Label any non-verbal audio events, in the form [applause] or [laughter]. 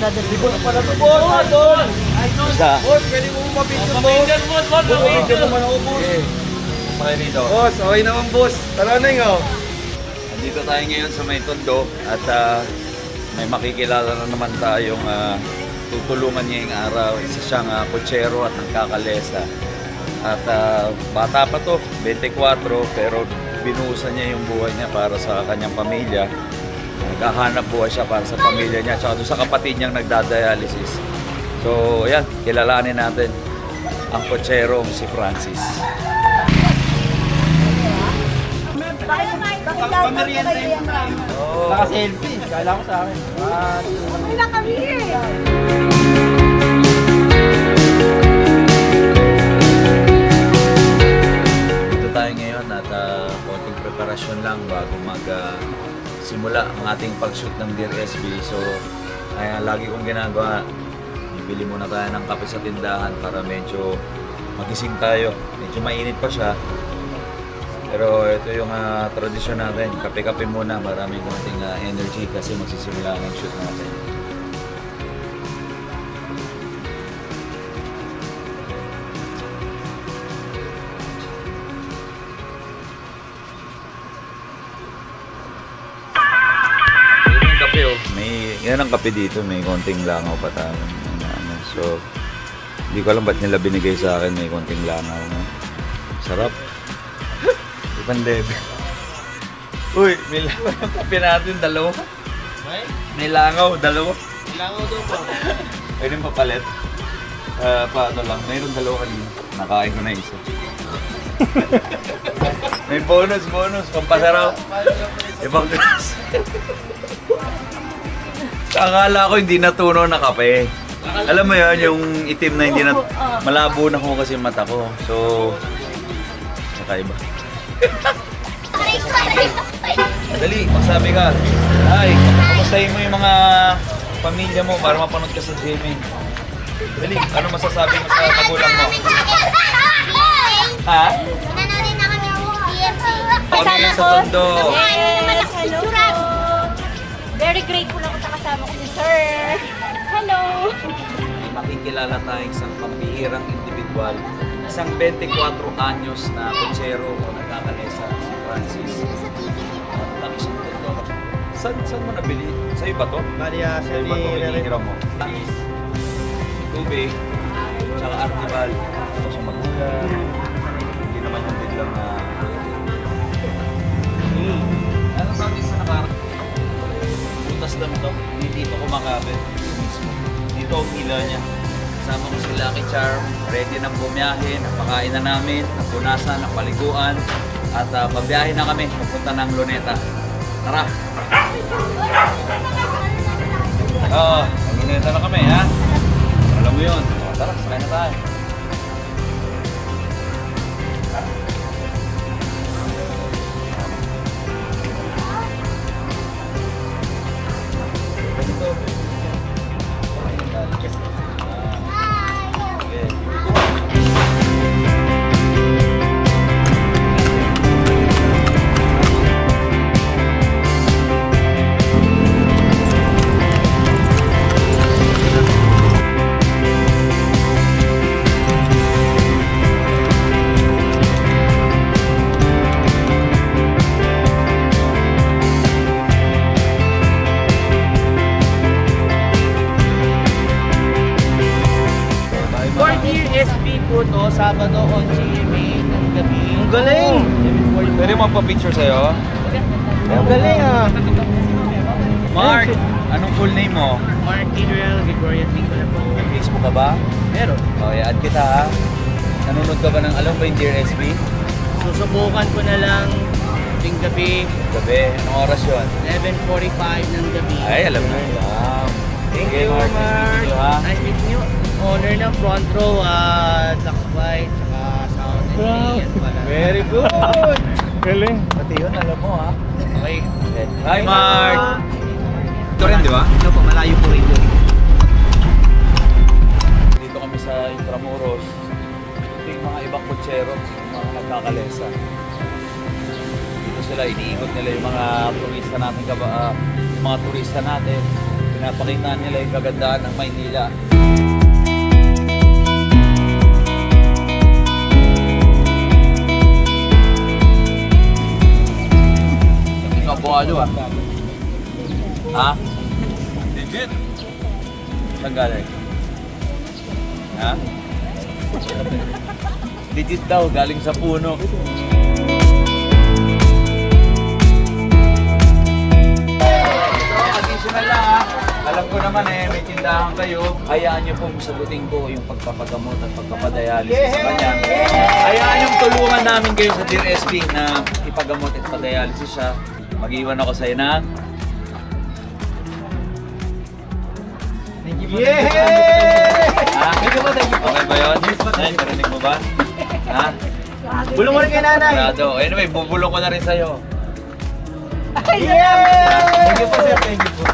brother. Boss pala to, boss. Ah, tol. Isa. Boss, pwede mo mapicture, boss. boss, boss, Picture naman ako, boss. Okay. Dito. Boss, okay naman, boss. Tara na yung, oh. Nandito tayo ngayon sa may tondo at ah, may makikilala na naman tayong ah, tutulungan niya yung araw. Isa siyang uh, kutsero at nagkakalesa. At ah, bata pa to, 24, pero binuhusan niya yung buhay niya para sa kanyang pamilya. Naghahanap buhay siya para sa pamilya niya at sa kapatid niyang nagdadialysis. So, ayan, kilalanin natin ang kutserong si Francis. Pamerienda yun. Naka-selfie. Kala ko sa akin. Ah, kami eh. Simula ang ating pag-shoot ng Dear SB. So, kaya lagi kong ginagawa, bibili muna tayo ng kape sa tindahan para medyo magising tayo. Medyo mainit pa siya. Pero ito yung ah, tradisyon natin, kape-kape muna, maraming konting ah, energy kasi magsisimula ng shoot natin. Yan ang kape dito, may konting langaw pa tayo. Ano. So, hindi ko alam ba't nila binigay sa akin may konting langaw. No? Sarap. [laughs] Ibang level. Uy, may langaw yung kape natin, dalawa. May langaw, dalawa. Langaw daw po. Pwede papalit. Ah, paano lang, mayroon dalawa kanina. Nakain ko na isa. [laughs] may bonus, bonus, pampasaraw. Ibang class. Akala ko hindi natunaw na kape. Alam mo yun, yung itim na hindi na... Malabo na ko kasi mata ko. So, nakaiba. Dali, magsabi ka. Ay, kamustahin mo yung mga pamilya mo para mapanood ka sa Jamie. Dali, ano masasabi mo sa magulang mo? Ha? Kami ngayon sa Tondo. Hello po. Very grateful ako sa kasama ko si Sir. Hello. Makikilala tayong isang pambihirang individual. Isang 24 anyos na kutsero o nagkakalesa, si Francis. Laki siyang tondo. Saan, saan mo nabili? Sa'yo ba to? Bali, ah, Sa'yo ba to? Hinihiram mo? Tamis. Tubig. Tsaka artibal. Ito siya magulang. Hindi naman yung biglang na... Hmm. Dito mismo. Dito ang hila niya. Kasama ko si Lucky Charm. Ready nang bumiyahe. Napakain na namin. Napunasan. Napaliguan. At uh, babiyahe na kami. Papunta ng Luneta. Tara! Oo. Oh, Luneta na kami ha. Alam mo yun. Tara, sakay na tayo. SB po to, Sabado on GMA ng gabi. Ang galing! Pwede mo pa-picture sa'yo? Ang galing ah! Mark! Anong full name mo? Mark Idrel, Gregoria Nicola po. May Facebook ka ba? Meron. Okay, add kita ha. Nanonood ka ba ng alam ba yung Dear SB? Susubukan ko na lang ting gabi, Gabi, anong oras yun? 11.45 ng gabi. Ay, alam na. Wow. Thank Sige, you, Mark. Mark. Nice to meet you, ha? Nice meeting you. Owner ng front row, uh, Dax White, tsaka Sound and Ian pala. Very good. [laughs] Galing. Pati yun, alam mo ha. Okay. Hi, Mark. Ito rin, di ba? Ito po, malayo po rin yun. Dito kami sa Intramuros. Ito yung mga ibang kutsero, yung mga nagkakalesa. Dito sila, iniikot nila yung mga turista natin, kaba, ah, yung mga turista natin. Pinapakita nila yung kagandahan ng Maynila. Buhalo ah. Ha? Legit? Saan galing? Ha? Legit daw, galing sa puno. Additional lang ha. Alam ko naman eh, may tindahan kayo. Hayaan niyo pong sagutin ko yung pagpapagamot at pagpapadialysis sa kanya. Hayaan yung tulungan namin kayo sa Dear SB na ipagamot at padialysis siya. Mag-iwan ako sa'yo ng... Ha? Okay ba yun? Nay, narinig mo ba? Ha? Bulong mo rin kay nanay. Sigurado. Anyway, bubulong ko na rin sa'yo. Thank you po sir, thank you po.